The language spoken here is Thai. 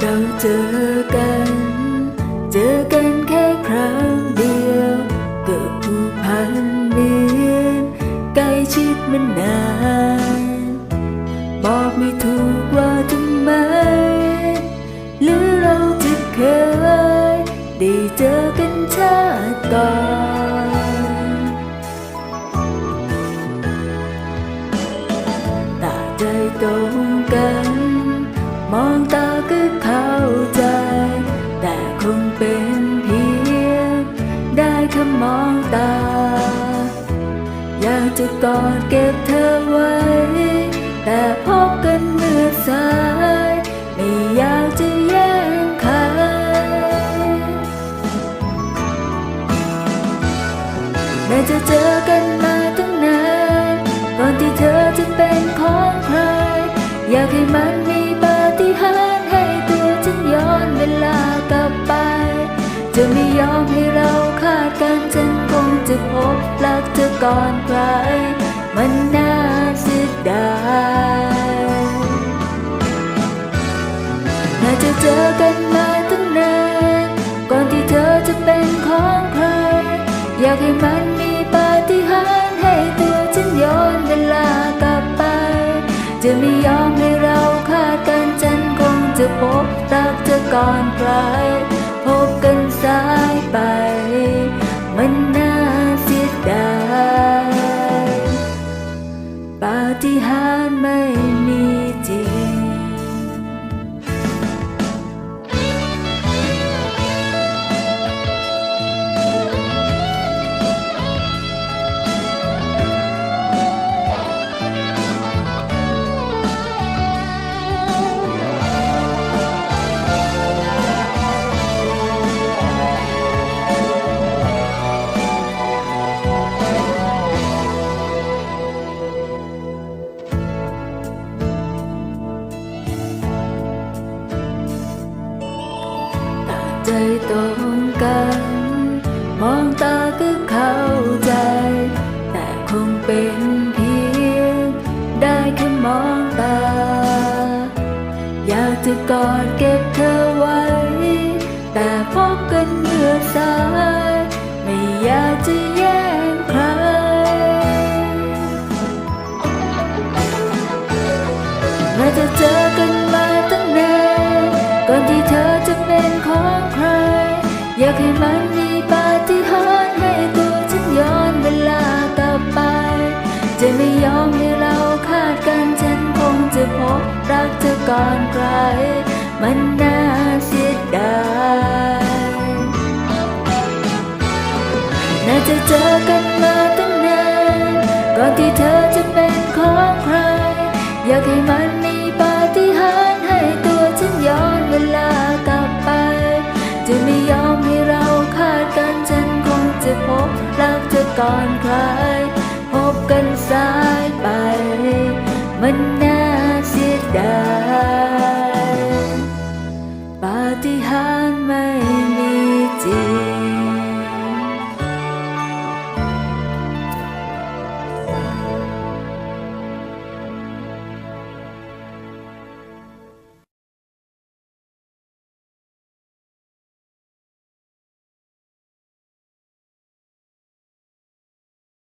เราเจอกัน เจอกันแค่ครั้งเดียวเกิดผูกพันเหมือนใกล้ชิดมันนานบอกไม่ถูกว่าทำไม หรือเราจะเคยได้เจอกันชาติก่อนตาใจตรงกัน มองตา จะกอดเก็บเธอไว้ แต่พบกันเมื่อสาย ไม่อยากจะแย่งใครแม้จะเจอกันมาตั้งนานก่อนที่เธอจะเป็นของใคร อยากให้มันมีปาฏิหาริย์ให้ตัวฉันย้อนเวลากลับไป จะไม่ยอมให้เราขาดกันฉันคงจะพบ อก่อนใคร มันน่าเสียดายน่าจะเจอกันมาตั้งนาน ก่อนที่เธอจะเป็นของใคร อยากให้มันมีปาฏิหาริย์ให้ตัวฉันย้อนเวลากลับไป จะไม่ยอมให้เราขาดกันฉันคงจะพบรักเธอก่อนใคร ปาฏิหาริย์ไม่มีจริง ใจตรงกัน มองตาก็เข้าใจ แต่คงเป็นเพียง ได้แค่มองตา อยากจะกอดเก็บเธอไว้ แต่พบกันเมื่อสาย ไม่อยากจะแย่งใครแม้จะเจอ รักเธอก่อนใคร มันน่าเสียดายน่าจะเจอกันมาตั้งนานก่อนที่เธอจะเป็นของใคร อยากให้มันมีปาฏิหาริย์ให้ตัวฉันย้อนเวลากลับไป จะไม่ยอมให้เราขาดกันฉันคงจะพบรักเธอก่อนใคร พบกันสายไป มันน่า เ